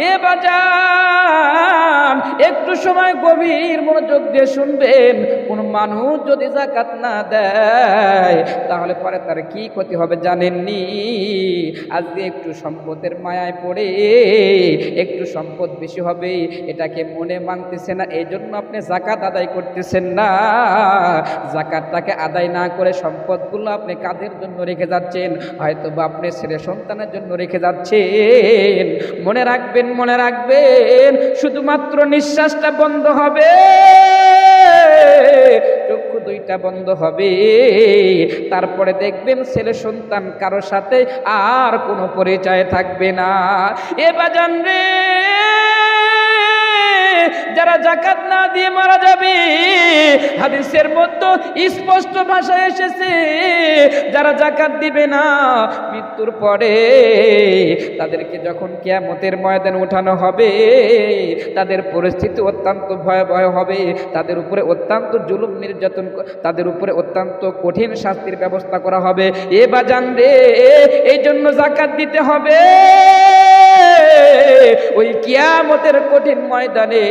এ বাজান একটু সময় গভীর মনোযোগ দিয়ে শুনবেন। কোন মানুষ যদি জাকাত না দেয়, তাহলে পরে তার কি ক্ষতি হবে জানেননি? আজকে একটু সম্পদের মায়ায় পড়ে, একটু সম্পদ বেশি হবে, এটাকে মনে মানতেছে না এই জন্য আপনি জাকাত আদায় করতেছেন না। জাকাতটাকে আদায় না করে সম্পদগুলো আপনি কাদের জন্য রেখে যাচ্ছেন? হয়তো বা আপনি ছেলে সন্তানের জন্য রেখে যাচ্ছেন। মনে রাখবেন মনে রাখবেন, শুধুমাত্র নিঃশ্বাসটা বন্ধ হবে। চক্ষু দুইটা বন্ধ হবে। তারপরে দেখবেন ছেলে সন্তান কারও সাথে আর কোনো পরিচয় থাকবে না। এ বাজান রে! যারা জাকাত না দিয়ে মারা যাবে, হাদিসের মধ্যে স্পষ্ট ভাষায় এসেছে, যারা জাকাত দিবে না, মৃত্যুর পরে তাদেরকে যখন কিয়ামতের ময়দানে উঠানো হবে, তাদের পরিস্থিতি অত্যন্ত ভয়াবহ হবে, তাদের উপরে অত্যন্ত জুলুম নির্যাতন তাদের উপরে অত্যন্ত কঠিন শাস্তির ব্যবস্থা করা হবে। এ বাজান রে এই জন্য জাকাত দিতে হবে। ওই কিয়ামতের কঠিন ময়দানে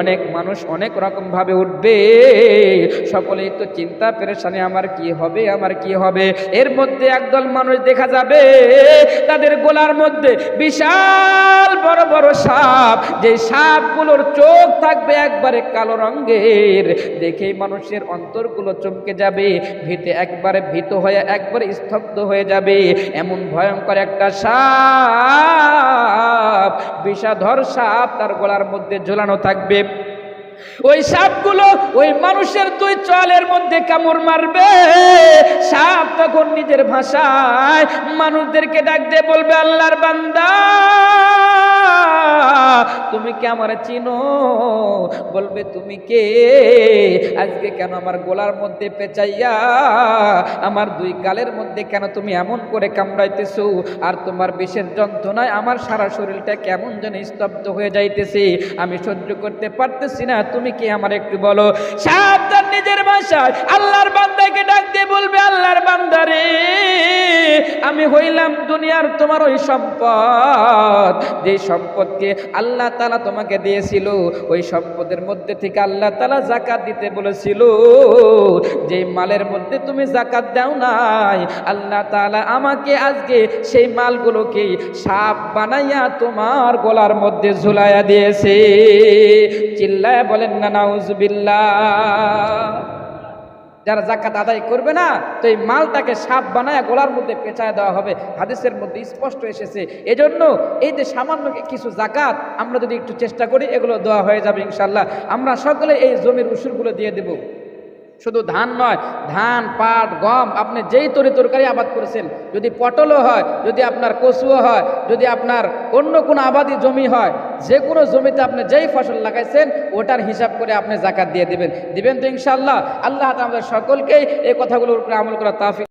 অনেক মানুষ অনেক রকম ভাবে উঠবে। সকলেই তো চিন্তা পেরেশানে, আমার কি হবে, আমার কি হবে? এর মধ্যে একদল মানুষ দেখা যাবে, তাদের গোলার মধ্যে বিশাল বড় বড় সাপ। যে সাপগুলোর চোখ থাকবে একবারে কালো রঙের। দেখেই মানুষের অন্তরগুলো চমকে যাবে ভীতে একবারে ভীত হয়ে একবারে স্তব্ধ হয়ে যাবে। এমন ভয়ঙ্কর একটা সাপ। বিষাধর সাপ তার গলার মধ্যে ঝোলানো থাকবে। ওই সাপগুলো ওই মানুষের দুই চলের মধ্যে কামড় মারবে। সাপ তখন নিজের ভাষায় মানুষদেরকে ডাকতে বলবে, আল্লাহর বান্দা তুমি কে আমার চিনো? বলবে, তুমি কে? আজকে কেন আমার গোলার মধ্যে পেঁচাইয়া, আমার দুই গালের মধ্যে কেন তুমি এমন করে কামড়াইতেছো? আর তোমার বিষের যন্ত্রণায় আমার সারা শরীরটা কেমন যেন স্তব্ধ হয়ে যাইতেছে। আমি সহ্য করতে পারতেছি না। তুমি কি আমার একটু বলো? সাবধান নিজের ভাষায়। আল্লাহর বান্দাকে ডাক দিয়ে বলবে, আল্লাহর বান্দারে আমি হইলাম দুনিয়ার তোমার ওই সম্পদ। যে সম্পদকে আল্লাহ তালা তোমাকে দিয়েছিল, ওই সম্পদের মধ্যে থেকে আল্লাহ তালা জাকাত দিতে বলেছিল, যে মালের মধ্যে তুমি জাকাত দাও নাই, আল্লাহ তালা আমাকে আজকে সেই মালগুলোকে সাপ বানাইয়া তোমার গলার মধ্যে ঝুলাইয়া দিয়েছে। চিল্লায় বলেন, না, নাউজবিল্লাহ। যারা জাকাত আদায় করবে না, তো এই মালটাকে সাপ বানায় গোলার মধ্যে পেঁচায় দেওয়া হবে। হাদিসের মধ্যে স্পষ্ট এসেছে। এজন্য এই যে সামান্য কিছু জাকাত আমরা যদি একটু চেষ্টা করি, এগুলো দেওয়া হয়ে যাবে ইনশাল্লাহ আমরা সকলে এই জমির উসুরগুলো দিয়ে দেব। শুধু ধান নয়, ধান, পাট, গম আপনি যেই তরি তরকারি আবাদ করেছেন, যদি পটলও হয়, যদি আপনার কচুও হয়, যদি আপনার অন্য কোনো আবাদি জমি হয়, যে কোনো জমিতে আপনি যেই ফসল লাগাইছেন, ওটার হিসাব করে আপনি জাকাত দিয়ে দেবেন। দিবেন তো ইনশাল্লাহ আল্লাহ আমাদের সকলকেই এই কথাগুলোর উপরে আমল করা তাফিক